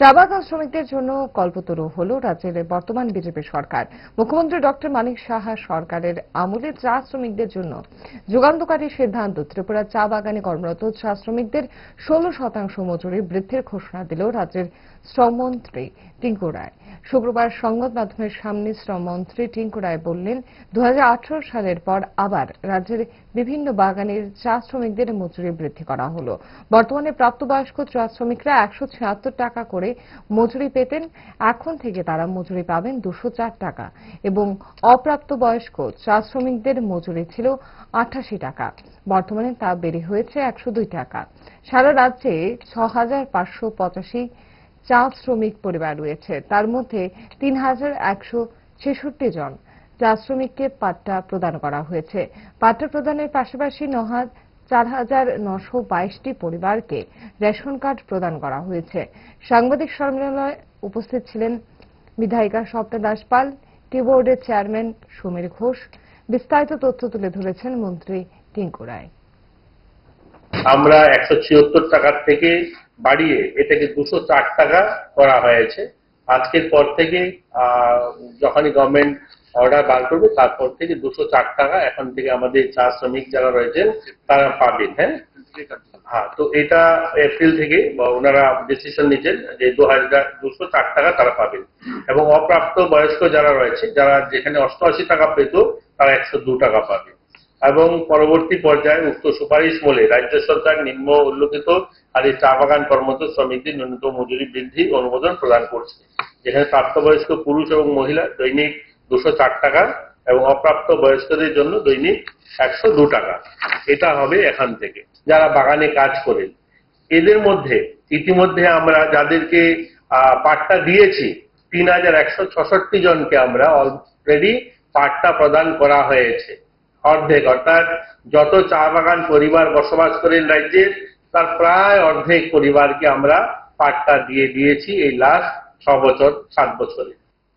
চা বাগান শ্রমিকদের জন্য কল্পতরু হল রাজ্যের বর্তমান বিজেপি সরকার। মুখ্যমন্ত্রী ডক্টর মানিক সাহা সরকারের আমলে চা শ্রমিকদের জন্য যুগান্তকারী সিদ্ধান্ত। ত্রিপুরা চা বাগানে কর্মরত চা শ্রমিকদের ষোলো শতাংশ মজুরি বৃদ্ধির ঘোষণা দিল রাজ্যের শ্রমমন্ত্রী টিঙ্কু রায়। শুক্রবার সংবাদ মাধ্যমের সামনে শ্রমমন্ত্রী টিঙ্কু রায় বললেন দু হাজার আঠারো সালের পর আবার রাজ্যের বিভিন্ন বাগানের চা শ্রমিকদের মজুরি বৃদ্ধি করা হল। বর্তমানে প্রাপ্তবয়স্ক চা শ্রমিকরা একশো ছিয়াত্তর টাকা করে মজুরি পেতেন। এখন থেকে তারা মজুরি পাবেন দুশো টাকা এবং অপ্রাপ্তবয়স্ক চা শ্রমিকদের মজুরি ছিল আঠাশি টাকা। বর্তমানে তা বেড়ে হয়েছে একশো দুই টাকা। সারা রাজ্যে ছ চা শ্রমিক পরিবার রয়েছে। তার মধ্যে তিন হাজার একশো ছেষট্টি জন চা শ্রমিককে পাট্টা প্রদান করা হয়েছে। পাট্টা প্রদানের পাশাপাশি নহাজ চার হাজার নশো বাইশটি পরিবারকে রেশন কার্ড প্রদান করা হয়েছে। সাংবাদিক সম্মেলনে উপস্থিত ছিলেন বিধায়িকা স্বপ্না দাসপাল টি বোর্ডের চেয়ারম্যান সমীর ঘোষ। বিস্তারিত তথ্য তুলে ধরেছেন মন্ত্রী টিঙ্কু রায়। আমরা একশো ছিয়াত্তর টাকার থেকে বাড়িয়ে এটাকে দুশো চার টাকা করা হয়েছে। আজকের পর থেকে যখনই গভর্নমেন্ট অর্ডার বার করবে, তারপর থেকে দুশো চার টাকা এখন থেকে আমাদের চা শ্রমিক যারা রয়েছেন, তারা পাবেন হ্যাঁ? হ্যাঁ তো এটা এপ্রিল থেকে ওনারা ডিসিশন নিচ্ছেন যে দু হাজার দুশো চার টাকা তারা পাবেন। এবং অপ্রাপ্ত বয়স্ক যারা রয়েছে, যারা যেখানে অষ্টআশি টাকা পেত, তারা একশো দু টাকা পাবে। এবং পরবর্তী পর্যায়ে উক্ত সুপারিশ বলে রাজ্য সরকার নিম্ন উল্লেখিত আর এই চা বাগান কর্মরত শ্রমিকদের ন্যূনতম মজুরি বৃদ্ধি অনুমোদন প্রদান করছে। যেখানে প্রাপ্তবয়স্ক পুরুষ এবং মহিলা দৈনিক দুশো চার টাকা এবং অপ্রাপ্ত বয়স্কদের জন্য দৈনিক একশো দু টাকা। এটা হবে এখান থেকে। যারা বাগানে কাজ করেন, এদের মধ্যে ইতিমধ্যে আমরা যাদেরকে পাট্টা দিয়েছি, তিন হাজার একশো ছষট্টি জনকে আমরা অলরেডি পাট্টা প্রদান করা হয়েছে। অর্ধেক, অর্থাৎ যত চা বাগান পরিবার বসবাস করেন রাজ্যে, তার প্রায় অর্ধেক পরিবারকে আমরা পাট্টা দিয়ে দিয়েছি এই লাস্ট ছ বছর, সাত বছরে।